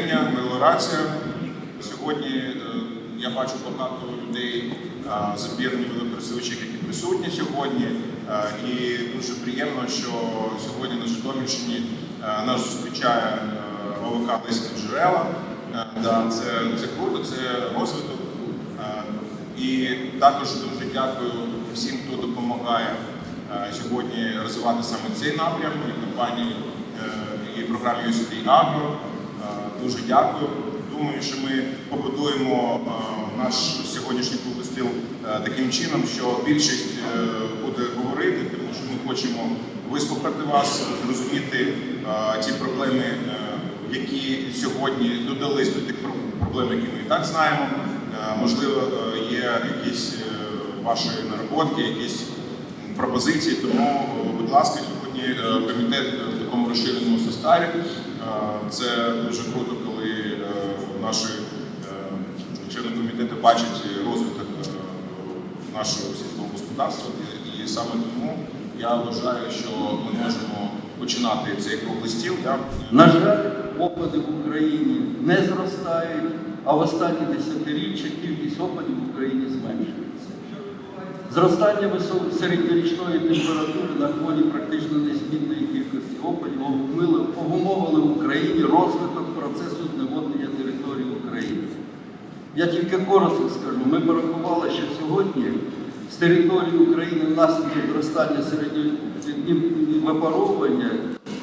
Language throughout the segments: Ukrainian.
Сьогодення, меліорація. Сьогодні е, я бачу багато людей з об'єднаних водокористувачів, які присутні сьогодні. Е, І дуже приємно, що сьогодні на Житомирщині е, нас зустрічає ОВК «Лисівні джерела. Це, це круто, це розвиток. І також дуже дякую всім, хто допомагає сьогодні розвивати саме цей напрям і компанії і програмі USD Agro. Дуже дякую. Думаю, що ми побудуємо е, наш сьогоднішній круглий стіл е, таким чином, що більшість е, буде говорити, тому що ми хочемо вислухати вас, зрозуміти ті проблеми, які сьогодні додались до тих проблем, які ми і так знаємо. Можливо, є якісь ваші наработки, якісь пропозиції. Тому, будь ласка, сьогодні комітет в такому розширеному составі. Це дуже круто, коли е, наші е, члени комітету бачать розвиток е, нашого сільського господарства. І- саме тому я вважаю, що ми можемо починати цей круглий стіл. На жаль, опади в Україні не зростають, а в останні десятиріччя кількість опадів в Україні зменшується. Зростання середньорічної температури на фоні практично незмінної кількості опадів обумовили в Україні розвиток процесу зневоднення території України. Я тільки коротко скажу, ми порахували, що сьогодні з території України внаслідок зростання випаровування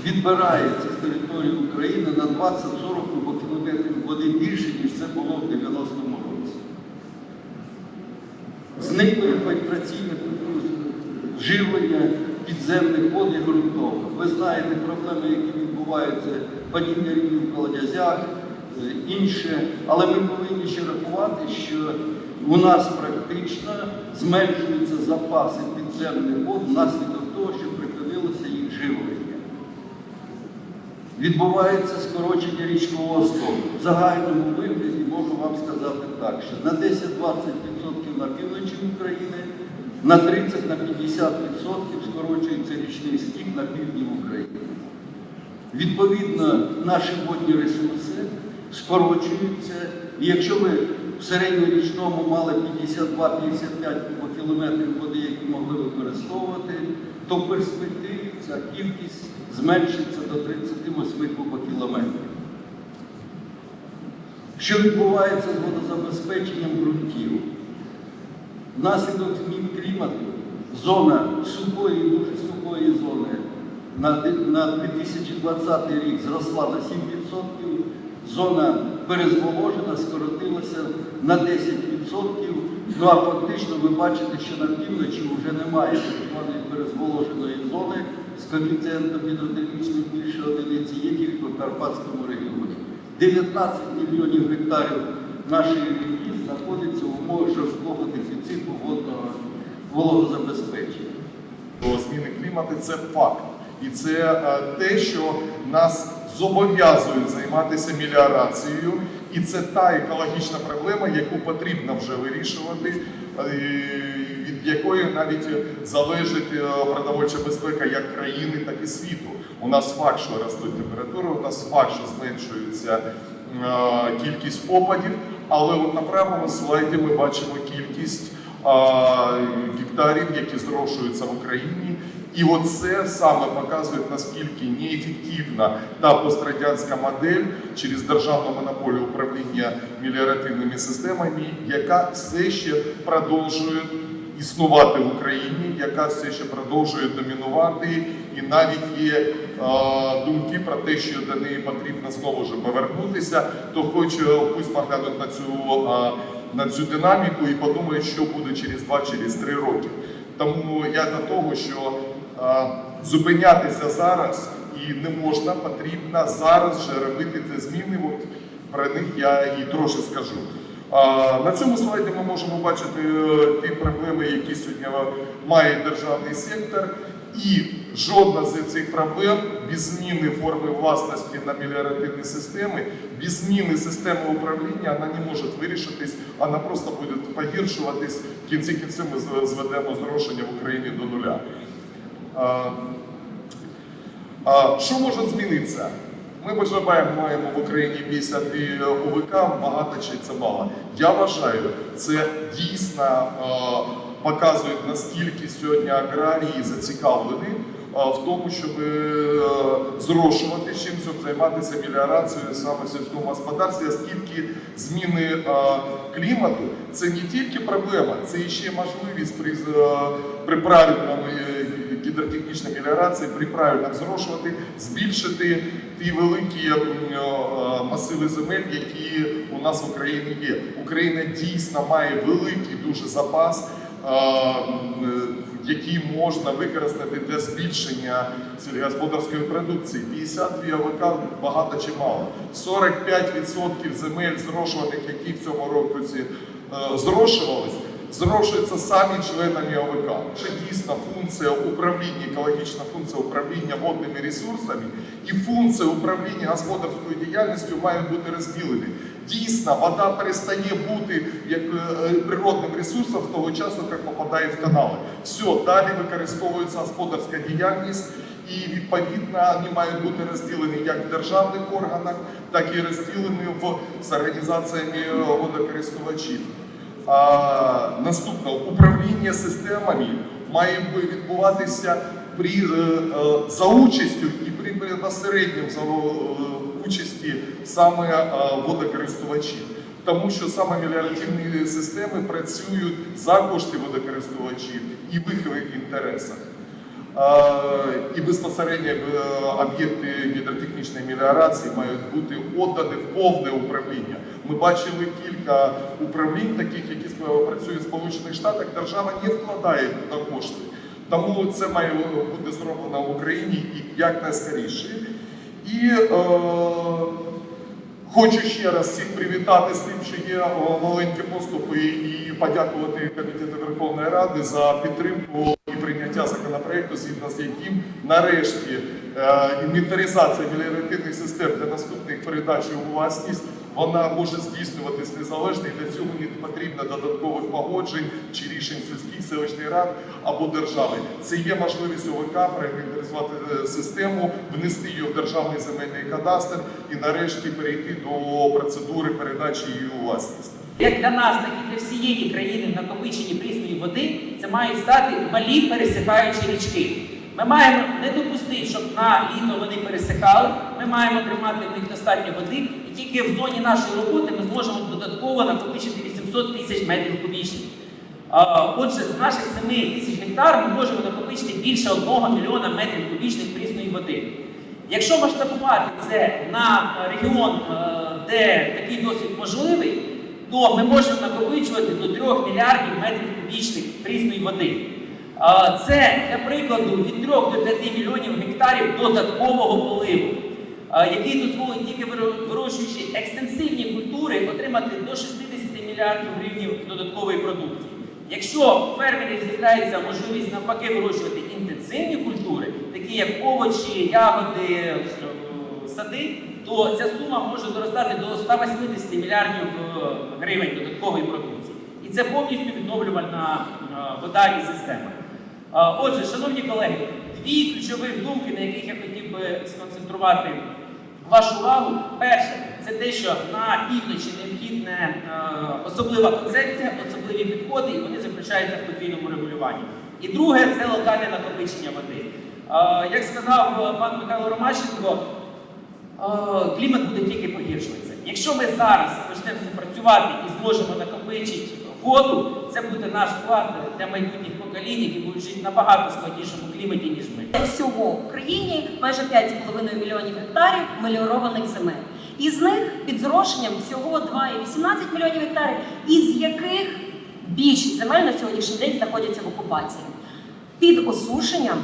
відбирається з території України на 20-40 кубокілометрів води більше, ніж це було в 90-му році. Зникло інфільтраційне живлення підземних вод і ґрунтових. Ви знаєте проблеми, які відбуваються, падіння рівнів в колодязях, е, інше. Але ми повинні ще рахувати, що у нас практично зменшуються запаси підземних вод внаслідок того, що припинилося їх живлення. Відбувається скорочення річкового стоку. В загальному вигляді можу вам сказати так, що на 10-20% на півночі України, на 30 на 50% скорочується річний стік на півдні України. Відповідно, наші водні ресурси скорочуються. І якщо ми в середньорічному мали 52-55 кілометрів води, які могли використовувати, то в перспективі ця кількість зменшиться до 38 кубокілометрів. Що відбувається з водозабезпеченням ґрунтів? Внаслідок змін клімату зона сухої, дуже сухої зони на 2020 рік зросла на 7%, зона перезволожена скоротилася на 10%. Ну а фактично ви бачите, що на півночі вже немає так перезволоженої зони з коефіцієнтом гідротермічних більше одиниці, є тільки в Карпатському регіоні. 19 мільйонів гектарів нашої умовах жорсткого дефіциту водного вологозабезпечення. Зміни клімату це факт. І це е, те, що нас зобов'язують займатися меліорацією. І це та екологічна проблема, яку потрібно вже вирішувати, е, від якої навіть залежить е, продовольча безпека як країни, так і світу. У нас факт, що ростуть температури, у нас факт, що зменшується кількість опадів, але от на правому слайді ми бачимо кількість гектарів, які зрошуються в Україні, І оце саме показує, наскільки неефективна та пострадянська модель через державну монополію управління меліоративними системами, яка все ще продовжує існувати в Україні, яка все ще продовжує домінувати, і навіть є думки про те, що до неї потрібно знову ж повернутися, то хоч пусть поглянуть на цю, на цю динаміку і подумають, що буде через 2-3 роки. Тому я до того, що зупинятися зараз і не можна, потрібно зараз же робити ці зміни. От про них я і трошки скажу. На цьому слайді ми можемо бачити е, ті проблеми, які сьогодні має державний сектор, і жодна з цих проблем без зміни форми власності на меліоративні системи, без зміни системи управління вона не може вирішитись, вона просто буде погіршуватись. В кінці кінців ми зведемо зрошення в Україні до нуля. Що може змінитися? Ми бажаємо, маємо в Україні 52 ОВК, багато чи це мало. Я вважаю, це дійсно показує, наскільки сьогодні аграрії зацікавлені в тому, щоб е, зрошувати чимось, займатися меліорацією саме в сільському оскільки зміни клімату це не тільки проблема, це ще можливість при, е, при правильному е, гідротехнічної меліорації, при правильно зрошувати, збільшити ті великі масиви земель, які у нас в Україні є. Україна дійсно має великий дуже запас. Які можна використати для збільшення сільськогосподарської продукції. 52 АВК багато чи мало. 45% земель зрошуваних, які в цьому році е, зрошувались, зрошуються самі членами ОВК. Це дійсно функція управління, екологічна функція управління водними ресурсами і функція управління господарською діяльністю мають бути розділені. Дійсно, вода перестає бути як е, природним ресурсом того часу, як попадає в канали. Все, далі використовується господарська діяльність. І відповідно вони мають бути розділені як в державних органах, так і розділені в з організаціями е, водокористувачів. А, наступне управління системами має відбуватися при е, за участю і при безпосередньому участі саме е, водокористувачів. Тому що саме меліоративні системи працюють за кошти водокористувачів і в їх інтересах. Е, І безпосередньо е, об'єкти гідротехнічної меліорації мають бути віддані в повне управління. Ми бачили кілька управлінь, таких, які працюють в Сполучених Штатах, держава не вкладає туди кошти. Тому це має бути зроблено в Україні і якнайскоріше. І е, Хочу ще раз всіх привітати з тим, що є о, маленькі поступи, і подякувати Комітету Верховної Ради за підтримку і прийняття законопроекту, згідно з яким нарешті е, інвентаризація меліоративних систем для наступних передач у власність вона може здійснюватись незалежно, і для цього не потрібно додаткових погоджень чи рішень сільських селищних рад або держави. Це є можливість ОВК проінвентаризувати е, систему, внести її в державний земельний кадастр і нарешті перейти до процедури передачі її у власність. Як для нас, так і для всієї країни в накопиченні прісної води, це мають стати малі пересихаючі річки. Ми маємо не допустити, щоб на літо вони пересихали. Ми маємо тримати в них достатньо води, тільки в зоні нашої роботи ми зможемо додатково накопичити 800 тисяч метрів кубічних. Отже, з наших 7 тисяч гектар ми можемо накопичити більше 1 мільйона метрів кубічних прісної води. Якщо масштабувати це на регіон, е, де такий досвід можливий, то ми можемо накопичувати до 3 мільярдів метрів кубічних прісної води. Це, для прикладу, від 3 до 5 мільйонів гектарів додаткового поливу, який дозволить тільки вирощуючи екстенсивні культури отримати до 60 мільярдів гривень додаткової продукції. Якщо фермерів з'являється можливість навпаки вирощувати інтенсивні культури, такі як овочі, ягоди, сади, то ця сума може доростати до 180 мільярдів е, гривень додаткової продукції. І це повністю відновлювальна е, вода система. Е, Отже, шановні колеги, дві ключові думки, на яких я хотів би сконцентрувати вашу увагу. Перше, це те, що на півночі необхідна е, особлива концепція, особливі підходи, і вони заключаються в подвійному регулюванні. І друге це локальне накопичення води. Е, Як сказав е, пан Михайло Ромащенко, е, клімат буде тільки погіршуватися. Якщо ми зараз почнемо працювати і зможемо накопичити воду, це буде наш вклад для майбутніх поколінь, які будуть жити в набагато складнішому кліматі, ніж ми. Всього в Україні майже 5,5 мільйонів гектарів меліорованих земель. Із них під зрошенням всього 2,18 мільйонів гектарів, із яких більшість земель на сьогоднішній день знаходяться в окупації. Під осушенням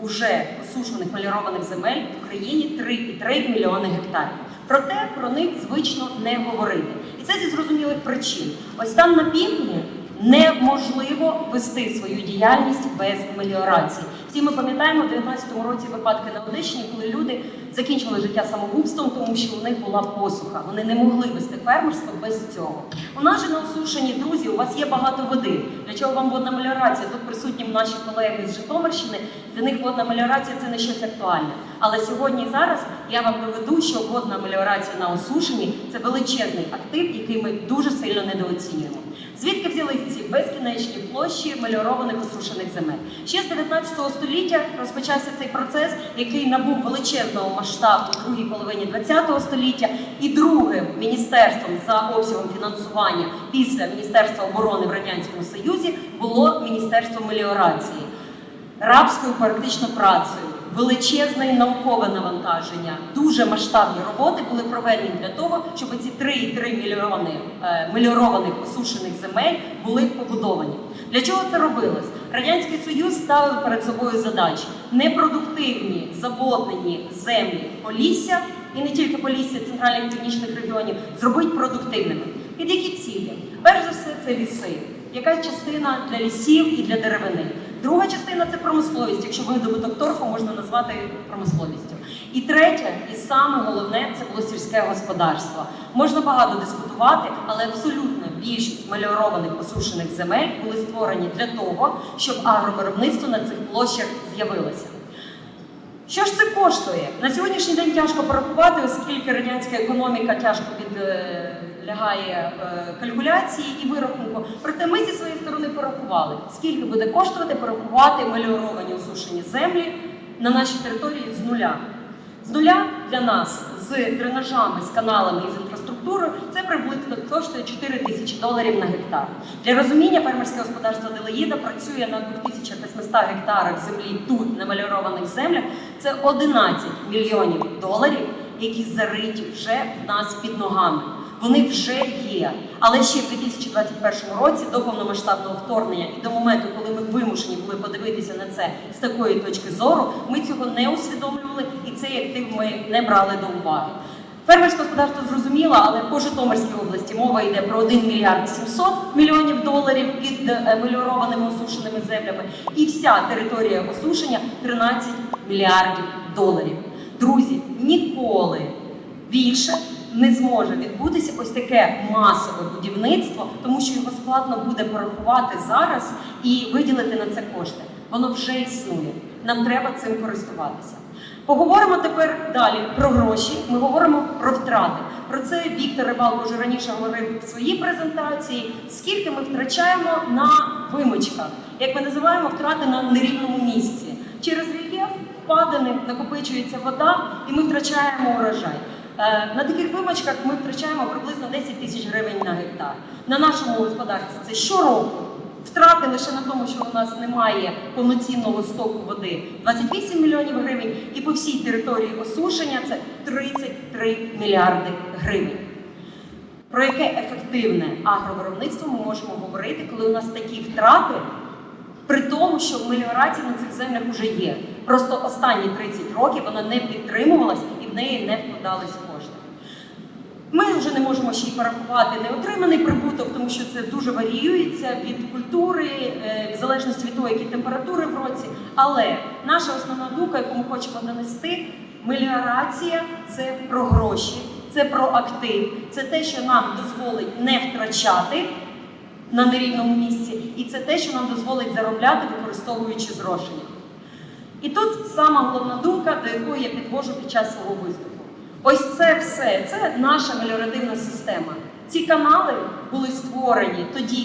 уже осушених меліорованих земель в Україні 3,3 мільйони гектарів. Проте про них звично не говорити. І це зі зрозумілих причин. Ось там на півдні неможливо вести свою діяльність без меліорації. Всі ми пам'ятаємо в 19-му році випадки на Одещині, коли люди закінчили життя самогубством, тому що у них була посуха. Вони не могли вести фермерство без цього. У нас же на осушенні, друзі, у вас є багато води. Для чого вам водна меліорація? Тут присутні наші колеги з Житомирщини. Для них водна меліорація це не щось актуальне. Але сьогодні і зараз я вам доведу, що водна меліорація на осушенні це величезний актив, який ми дуже сильно недооцінюємо. Звідки взялись ці безкінечні площі меліорованих осушених земель? Ще з 19 століття розпочався цей процес, який набув величезного масштабу у другій половині 20 століття, і другим міністерством за обсягом фінансування після Міністерства оборони в радянському Союзі було Міністерство меліорації рабською практично працею, величезне наукове навантаження, дуже масштабні роботи були проведені для того, щоб ці 3,3 мільйони е, меліорованих осушених земель були побудовані. Для чого це робилось? Радянський Союз ставив перед собою задачі непродуктивні заболотнені землі Полісся і не тільки Полісся, центральних північних регіонів зробити продуктивними. Під які цілі? Перш за все, це ліси. Якась частина для лісів і для деревини. Друга частина це промисловість, якщо видобуток торфу можна назвати промисловістю. І третє, і саме головне це було сільське господарство. Можна багато дискутувати, але абсолютно більшість мальорованих осушених земель були створені для того, щоб агровиробництво на цих площах з'явилося. Що ж це коштує? На сьогоднішній день тяжко порахувати, оскільки радянська економіка тяжко підлягає е, калькуляції і вирахунку. Проте ми зі своєї сторони порахували, скільки буде коштувати порахувати меліоровані осушені землі на нашій території з нуля. З нуля для нас з дренажами, з каналами і з інфраструктурою це приблизно коштує 4 тисячі доларів на гектар. Для розуміння фермерське господарство Делеїда працює на 2800 гектарах землі тут, на мальорованих землях. Це 11 мільйонів доларів, які зариті вже в нас під ногами. Вони вже є. Але ще в 2021 році, до повномасштабного вторгнення і до моменту, коли ми вимушені були подивитися на це з такої точки зору, ми цього не усвідомлювали і цей актив ми не брали до уваги. Фермерське господарство зрозуміло, але по Житомирській області мова йде про 1 мільярд 700 мільйонів доларів під е, меліорованими осушеними землями, і вся територія осушення 13 мільярдів доларів. Друзі, ніколи більше не зможе відбутися ось таке масове будівництво, тому що його складно буде порахувати зараз і виділити на це кошти. Воно вже існує. Нам треба цим користуватися. Поговоримо тепер далі про гроші. Ми говоримо про втрати. Про це Віктор Рибалко вже раніше говорив в своїй презентації. Скільки ми втрачаємо на вимочках, як ми називаємо втрати на нерівному місці. Через рельєф впадини накопичується вода, і ми втрачаємо урожай. Е, На таких вимочках ми втрачаємо приблизно 10 тисяч гривень на гектар. На нашому господарстві це щороку. Втрати лише на тому, що у нас немає повноцінного стоку води 28 мільйонів гривень, і по всій території осушення це 33 мільярди гривень. Про яке ефективне агровиробництво ми можемо говорити, коли у нас такі втрати, при тому, що меліорація на цих землях вже є. Просто останні 30 років вона не підтримувалась і в неї не вкладались. Ми вже не можемо ще й порахувати неотриманий прибуток, тому що це дуже варіюється від культури, е, в залежності від того, які температури в році. Але наша основна думка, яку ми хочемо донести, меліорація це про гроші, це про актив, це те, що нам дозволить не втрачати на нерівному місці, і це те, що нам дозволить заробляти, використовуючи зрошення. І тут сама головна думка, до якої я підвожу під час свого виступу. Ось це все, це наша меліоративна система. Ці канали були створені тоді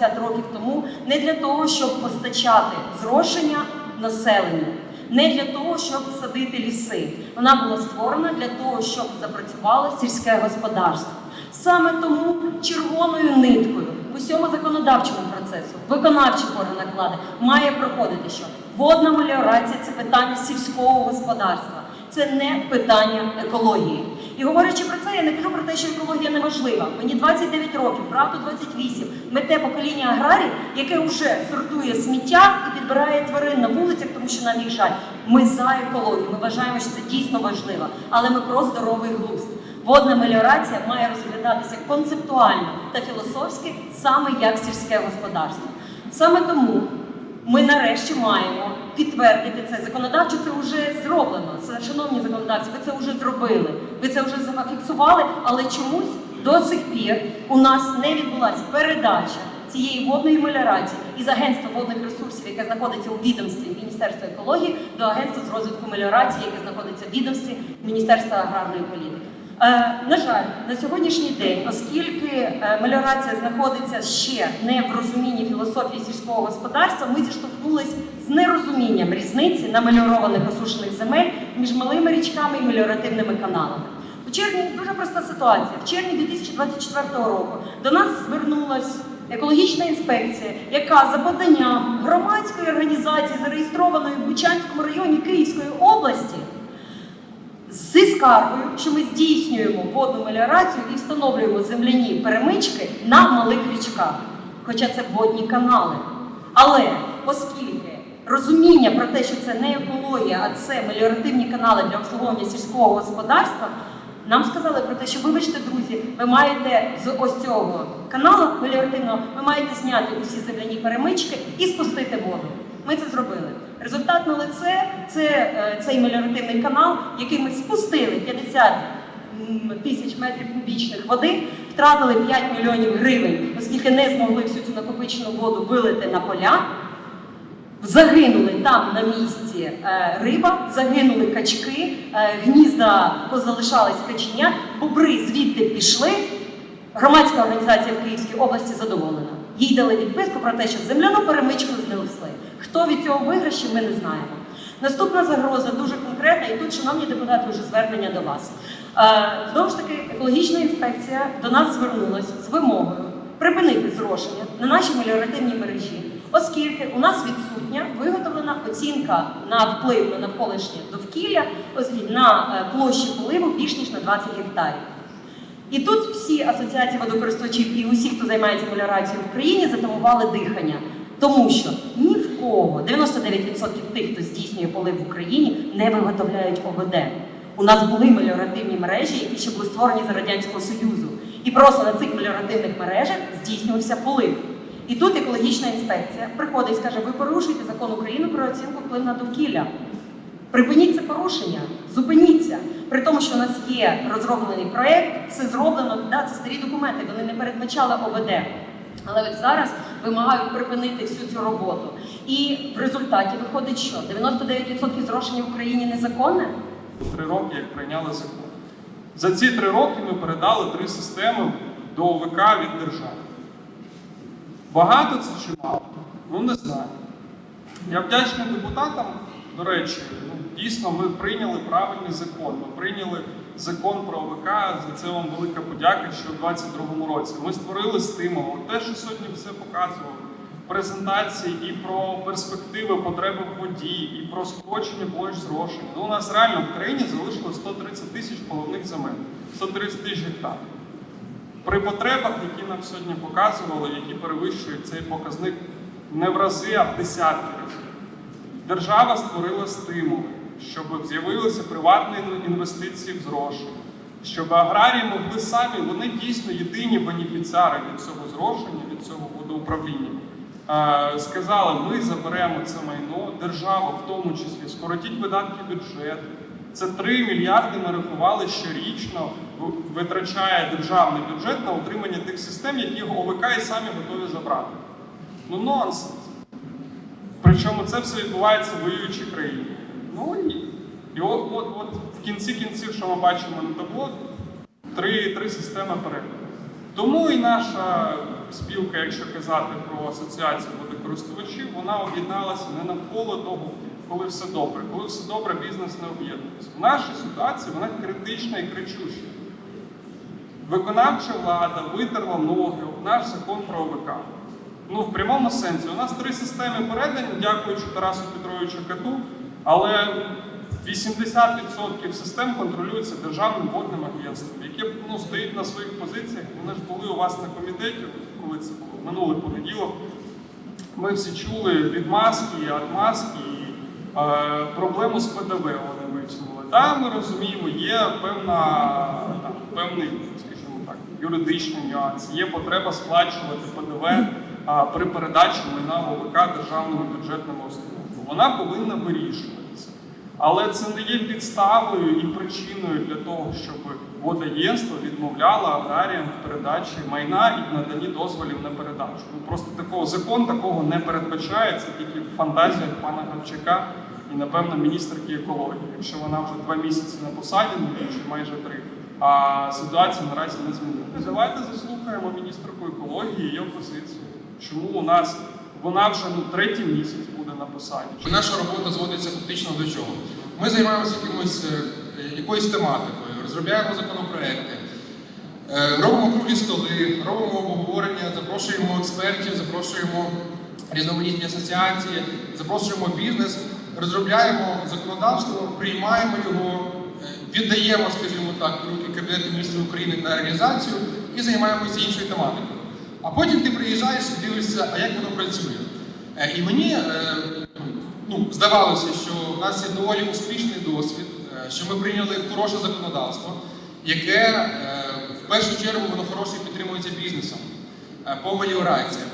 50-80 років тому не для того, щоб постачати зрошення населенню, не для того, щоб садити ліси. Вона була створена для того, щоб запрацювало сільське господарство. Саме тому червоною ниткою в усьому законодавчому процесу, в виконавчих органах влади має проходити, що водна меліорація це питання сільського господарства, це не питання екології. І говорячи про це, я не кажу про те, що екологія неважлива. Мені 29 років, правду 28. Ми те покоління аграрів, яке вже сортує сміття і підбирає тварин на вулицях, тому що нам їх жаль. Ми за екологію. Ми вважаємо, що це дійсно важливо, але ми про здоровий глузд. Водна меліорація має розглядатися концептуально та філософськи саме як сільське господарство. Саме тому ми нарешті маємо підтвердити це. Законодавчо це вже зроблено. Шановні законодавці, ви це вже зробили. Ви це вже зафіксували, але чомусь до сих пір у нас не відбулася передача цієї водної меліорації із Агентства водних ресурсів, яке знаходиться у відомстві Міністерства екології, до Агентства з розвитку меліорації, яке знаходиться в відомстві Міністерства аграрної політики. Е, на жаль, на сьогоднішній день, оскільки е, меліорація знаходиться ще не в розумінні філософії сільського господарства, ми зіштовхнулись з нерозумінням різниці на меліорованих осушених земель між малими річками і меліоративними каналами. У червні дуже проста ситуація. В червні 2024 року до нас звернулась екологічна інспекція, яка за поданням громадської організації, зареєстрованої в Бучанському районі Київської області, зі скаргою, що ми здійснюємо водну меліорацію і встановлюємо земляні перемички на малих річках, хоча це водні канали. Але оскільки розуміння про те, що це не екологія, а це меліоративні канали для обслуговування сільського господарства, нам сказали про те, що вибачте, друзі, ви маєте з ось цього каналу меліоративного, ви маєте зняти усі земляні перемички і спустити воду. Ми це зробили. Результат на лице це е, цей меліоративний канал, який ми спустили 50 тисяч метрів кубічних води, втратили 5 мільйонів гривень, оскільки не змогли всю цю накопичену воду вилити на поля. Загинули там на місці е, риба, загинули качки, е, гнізда позалишались каченят, бобри звідти пішли. Громадська організація в Київській області задоволена. Їй дали відписку про те, що земляну перемичку знесли. Хто від цього виграші, ми не знаємо. Наступна загроза дуже конкретна, і тут, шановні депутати, вже звернення до вас. Е, знову ж таки, екологічна інспекція до нас звернулася з вимогою припинити зрошення на нашій меліоративній мережі, оскільки у нас відсутня виготовлена оцінка на вплив на навколишнє довкілля, на е, площі поливу більш ніж на 20 гектарів. І тут всі асоціації водокористувачів і усі, хто займається меліорацією в Україні, затамували дихання. Тому що ні в кого 99% тих, хто здійснює полив в Україні, не виготовляють ОВД. У нас були меліоративні мережі, які ще були створені за Радянського Союзу. І просто на цих меліоративних мережах здійснювався полив. І тут екологічна інспекція приходить і скаже: ви порушуєте закон України про оцінку впливу на довкілля. Припиніть це порушення, зупиніться. При тому, що у нас є розроблений проєкт, все зроблено, да, це старі документи, вони не передбачали ОВД. Але от зараз вимагають припинити всю цю роботу. І в результаті виходить, що 99% зрошення в Україні незаконне. три роки, як прийняли закон. За ці три роки ми передали три системи до ОВК від держави. Багато це чи мало? Ну не знаю. Я вдячний депутатам. До речі, ну, дійсно ми прийняли правильний закон. Ми прийняли закон про ОВК. За це вам велика подяка, що у 2022 році ми створили стимул. Те, що сьогодні все показував презентації і про перспективи потреби в воді, і про скорочення площ зрошення. Ну, у нас реально в країні залишилось 130 тисяч поливних земель, 130 тисяч гектарів. При потребах, які нам сьогодні показували, які перевищують цей показник не в рази, а в десятки разів. Держава створила стимули, щоб з'явилися приватні інвестиції в зрошення, щоб аграрії могли самі, вони дійсно єдині бенефіціари від цього зрошення, від цього водоуправління. Е, Сказали, ми заберемо це майно, держава в тому числі скоротіть видатки бюджету. Це 3 мільярди ми рахували щорічно витрачає державний бюджет на утримання тих систем, які ОВК і самі готові забрати. Ну нонсенс. Причому це все відбувається в воюючій країні. Ну і, от, от, от в кінці кінців, що ми бачимо на табло, три, три системи перегляду. Тому і наша спілка, якщо казати про асоціацію водокористувачів, вона об'єдналася не навколо того, коли все добре. Коли все добре, бізнес не об'єднується. В нашій ситуації вона критична і кричуща. Виконавча влада витерла ноги об наш закон про ОВК. Ну, в прямому сенсі. У нас три системи передані, дякуючи Тарасу Петровичу Кату, але 80% систем контролюється Державним водним агентством, яке ну, стоїть на своїх позиціях. Вони ж були у вас на комітеті, коли це було минулий понеділок. Ми всі чули відмазки, отмазки і е, проблему з ПДВ вони витягнули. Так, ми розуміємо, є певна, там, певний, скажімо так, юридичний нюанс, є потреба сплачувати ПДВ а, при передачі майна в ОВК державному бюджетному установу. Вона повинна вирішуватися. Але це не є підставою і причиною для того, щоб водоємство відмовляло аграріям в передачі майна і наданні дозволів на передачу. Ну просто такого закон такого не передбачає, це тільки в фантазіях пана Гавчака і, напевно, міністерки екології, якщо вона вже два місяці на посаді, ну чи майже три. А ситуація наразі не змінилася. Давайте заслухаємо міністерку екології і її позицію. Чому у нас вона вже ну третій місяць на посаді? Наша робота зводиться фактично до чого? Ми займаємося якимось, е, якоюсь тематикою, розробляємо законопроекти, е, робимо круглі столи, робимо обговорення, запрошуємо експертів, запрошуємо різноманітні асоціації, запрошуємо бізнес, розробляємо законодавство, приймаємо його, е, віддаємо, скажімо так, руки Кабінету міністрів України на реалізацію і займаємося іншою тематикою. А потім ти приїжджаєш і дивишся, а як воно працює. Е, І мені е, ну, здавалося, що в нас є доволі успішний досвід, е, що ми прийняли хороше законодавство, яке в першу чергу воно хороше підтримується бізнесом по меліорації.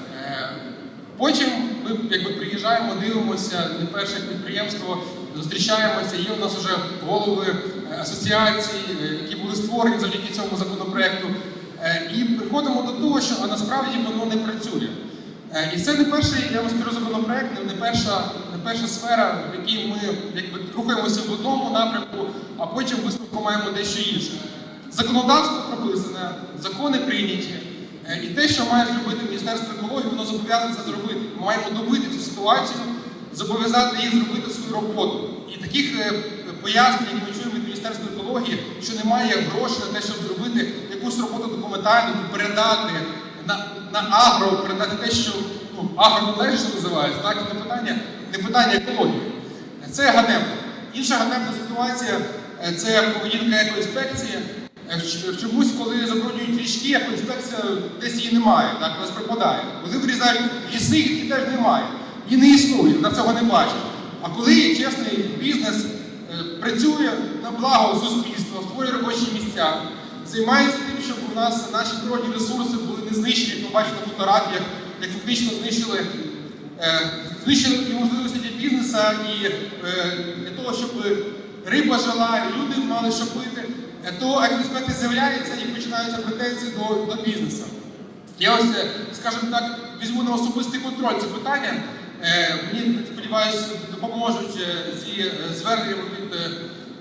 Потім ми якби приїжджаємо, дивимося не перше підприємство, зустрічаємося. Є у нас вже голови асоціацій, які були створені завдяки цьому законопроекту. І приходимо до того, що насправді воно не працює. Е, І це не перший, я вам скажу, законопроект, не- перша, не перша сфера, в якій ми якби, рухаємося в одному напрямку, а потім висновку маємо дещо інше. Законодавство прописане, закони прийняті. Е, І те, що має зробити Міністерство екології, воно зобов'язане це зробити. Ми маємо добити цю ситуацію, зобов'язати їх зробити свою роботу. І таких е, пояснень, як ми чуємо від Міністерства екології, що немає грошей на те, щоб зробити якусь роботу документальну, передати на, на агро, передати те, що ну, агроналежно називається, так, і не питання, не питання екології. Це ганебно. Інша ганебна ситуація е, це поведінка екоінспекції. Е, Чомусь, коли забруднюють річки, екоінспекція десь її немає, так, вона пропадає. Коли вирізають ліси, її теж немає. Її не існує, вона цього не бачить. А коли чесний бізнес е, працює на благо суспільства, створює робочі місця, займається тим, щоб у нас наші природні ресурси були не знищені, як ми бачимо на фотографіях, як фактично знищили, е, знищили і можливості для бізнесу, і е, для того, щоб риба жила, і люди мали що пити, е, то екоінспекція з'являється і починаються претензії до, до бізнесу. Я ось, скажімо так, візьму на особистий контроль це питання. Мені, сподіваюся, допоможуть зі е, зверненнями від,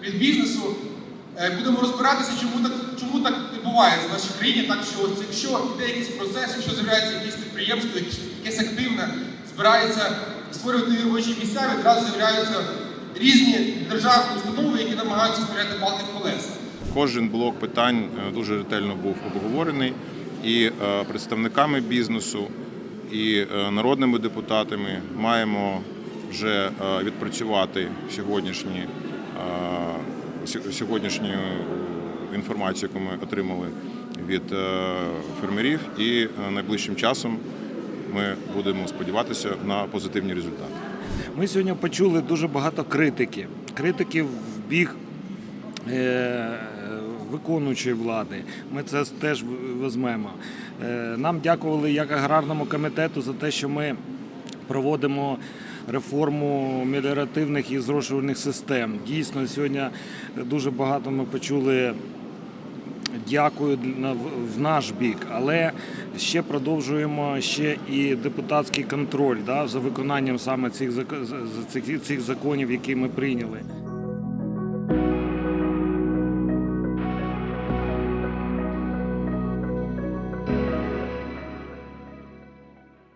від бізнесу. Е, Будемо розбиратися, чому так, чому так відбувається в нашій країні, так що якщо йде якийсь процес, якщо з'являється якесь підприємство, якесь- активне, збирається створювати робочі місця, відразу з'являються різні державні установи, які намагаються вставляти палки в колеса. Кожен блок питань е, дуже ретельно був обговорений і е, представниками бізнесу, і народними депутатами маємо вже відпрацювати сьогоднішні, сьо- сьогоднішню інформацію, яку ми отримали від е, фермерів, і е, найближчим часом ми будемо сподіватися на позитивні результати. Ми сьогодні почули дуже багато критики. Критики в бік е, виконуючої влади. Ми це теж візьмемо. Е, Нам дякували як аграрному комітету за те, що ми проводимо реформу меліоративних і зрошувальних систем. Дійсно, сьогодні дуже багато ми почули дякую в наш бік, але ще продовжуємо ще і депутатський контроль да, за виконанням саме цих цих, цих законів, які ми прийняли.